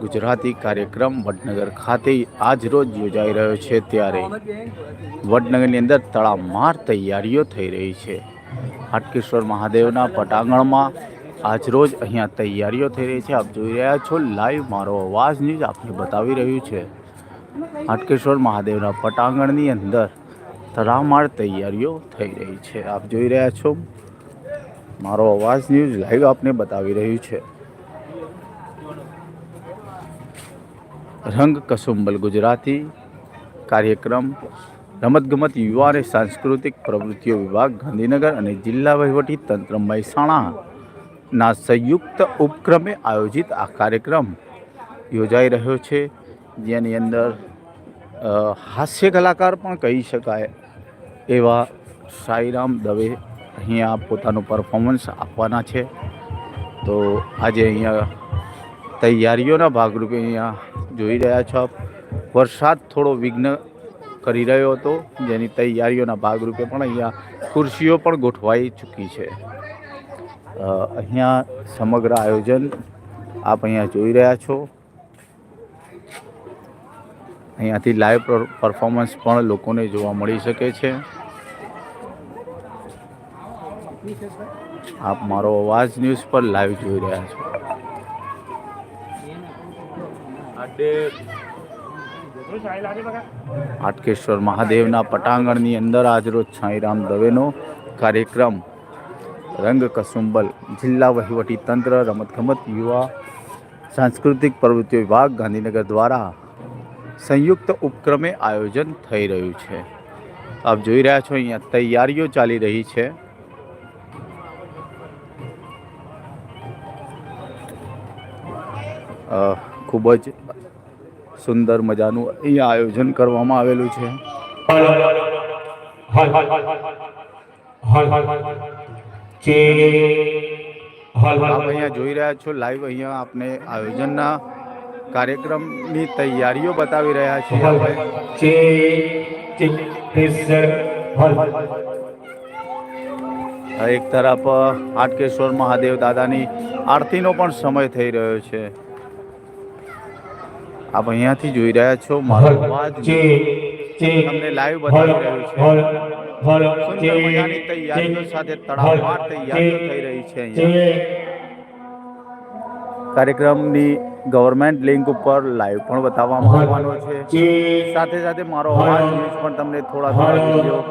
ગુજરાતી કાર્યક્રમ વડનગર ખાતે આજ રોજ યોજાઈ રહ્યો છે ત્યારે વડનગરની અંદર તડામાર તૈયારીઓ થઈ રહી છે. હાટકેશ્વર મહાદેવના પટાંગણમાં આજ રોજ અહીંયા તૈયારીઓ થઈ રહી છે. આપ જોઈ રહ્યા છો લાઈવ મારો અવાજ ન્યૂઝ આપને બતાવી રહ્યું છે. હાટકેશ્વર મહાદેવના પટાંગણની અંદર તડામાર તૈયારીઓ થઈ રહી છે. આપ જોઈ રહ્યા છો, મારો અવાજ ન્યૂઝ લાઈવ આપને બતાવી રહ્યું છે. રંગ કસુંબલ ગુજરાતી કાર્યક્રમ, રમતગમત યુવા અને સાંસ્કૃતિક પ્રવૃત્તિઓ વિભાગ, ગાંધીનગર અને જિલ્લા વહીવટી તંત્ર મહેસાણાના સંયુક્ત ઉપક્રમે આયોજિત આ કાર્યક્રમ યોજાઈ રહ્યો છે. જેની અંદર હાસ્ય કલાકાર પણ કહી શકાય એવા સાઈરામ દવે અહીંયા પોતાનું પરફોર્મન્સ આપવાના છે. તો આજે અહીંયા તૈયારીઓના ભાગરૂપે અહીંયા જોઈ રહ્યા છો. વરસાદ થોડો વિઘ્ન કરી રહ્યો હતો. જેની તૈયારીઓના ભાગરૂપે પણ અહીંયા ખુરશીઓ પણ ગોઠવાઈ ચૂકી છે. અહીંયા સમગ્ર આયોજન આપ અહીંયા જોઈ રહ્યા છો. અહીંયાથી લાઈવ પરફોર્મન્સ પણ લોકોને જોવા મળી શકે છે. આપ મારો અવાજ ન્યૂઝ પર લાઈવ જોઈ રહ્યા છો. હાટકેશ્વર મહાદેવના પટાંગણની અંદર આજરોજ છાંઈરામ દવેનો કાર્યક્રમ. રંગ કસુંબલ જિલ્લા વહીવટી તંત્ર રમતગમત યુવા સાંસ્કૃતિક પ્રવૃત્તિઓ વિભાગ ગાંધીનગર દ્વારા સંયુક્ત ઉપક્રમે આયોજન થઈ રહ્યું છે. આપ જોઈ રહ્યા છો અહીંયા તૈયારીઓ ચાલી રહી છે. અ, ખૂબ જ સુંદર મજાનું અહીંયા આયોજન કરવામાં આવેલું છે. આપ અહીંયા જોઈ રહ્યા છો લાઈવ અહીંયા આપને આયોજનના કાર્યક્રમની તૈયારીઓ બતાવી રહ્યા છીએ. આપણે એક તરફ હાટકેશ્વર મહાદેવ દાદાની આરતીનો પણ સમય થઈ રહ્યો છે. આપ અહીંયાથી જોઈ રહ્યા છો મારો અવાજ તમને લાઈવ બતાવી રહ્યો છે. સુંદર મજાની તૈયારીઓ સાથે તડામાર તૈયારીઓ થઈ રહી છે અહીંયા. કાર્યક્રમની ગવર્મેન્ટ લિંક ઉપર લાઈવ પણ બતાવવામાં આવવાનો છે. સાથે સાથે મારો અવાજ ન્યૂઝ પણ તમને થોડા થોડા વીડિયો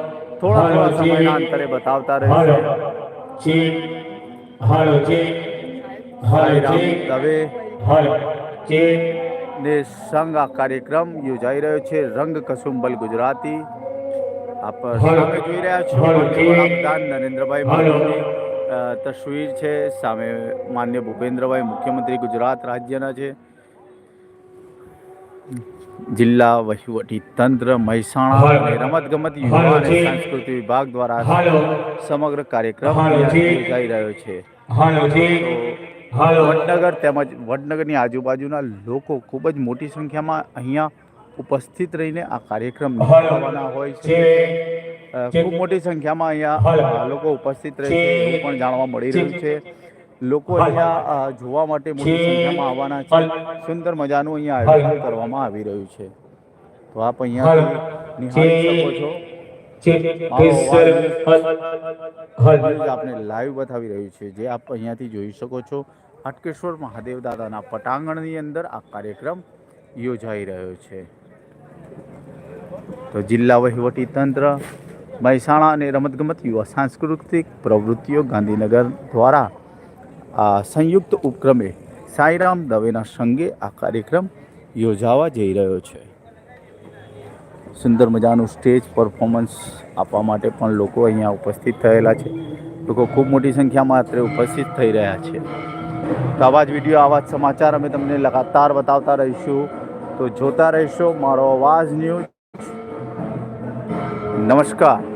થોડા થોડા સમયના અંતરે બતાવતા રહેશે. જે દવે. ને સંઘ આ કાર્યક્રમ યોજાઈ રહ્યો છે. રંગ કસુંબલ ગુજરાતી. આપ સામે જોઈ રહ્યા છો. વડાપ્રધાન નરેન્દ્રભાઈ. મોદીની તસવીર છે. સામે માન્ય ભૂપેન્દ્રભાઈ મુખ્યમંત્રી ગુજરાત રાજ્યના છે. જિલ્લા વહીવટી તંત્ર મહેસાણા. અને રમતગમત યુવા અને જી. સાંસ્કૃતિક વિભાગ દ્વારા સમગ્ર કાર્યક્રમ યોજાઈ રહ્યો છે. વડનગર તેમજ વડનગરની આજુબાજુના લોકો ખૂબ જ મોટી સંખ્યામાં અહીંયા ઉપસ્થિત રહીને આ કાર્યક્રમ હોય છે. ખૂબ મોટી સંખ્યામાં અહીંયા લોકો ઉપસ્થિત રહે છે એવું પણ જાણવા મળી રહ્યું છે. લોકો અહીંયા જોવા માટે મોટી સંખ્યામાં આવવાના છે. સુંદર મજાનું અહીંયા આયોજન કરવામાં આવી રહ્યું છે. તો આપ અહીંયા નિહાળી શકો છો. આપને લાઈવ બતાવી રહ્યું છે. જે આપ અહીંયાથી જોઈ શકો છો. હાટકેશ્વર મહાદેવ દાદાના પટાંગણની અંદર આ કાર્યક્રમ યોજાઈ રહ્યો છે. તો જિલ્લા વહીવટી તંત્ર મહેસાણા અને રમતગમત યુવા સાંસ્કૃતિક પ્રવૃત્તિઓ ગાંધીનગર દ્વારા આ સંયુક્ત ઉપક્રમે સાંઈરામ દવેના સંગે આ કાર્યક્રમ યોજાવા જઈ રહ્યો છે. સુંદર મજાનું સ્ટેજ પરફોર્મન્સ આપવા માટે પણ લોકો અહીંયા ઉપસ્થિત થયેલા છે. લોકો ખૂબ મોટી સંખ્યામાં અત્રે ઉપસ્થિત થઈ રહ્યા છે. તો આવા જ વીડિયો આવા જ સમાચાર અમે તમને લગાતાર બતાવતા રહીશું. તો જોતા રહેશો મારો અવાજ ન્યૂઝ. નમસ્કાર.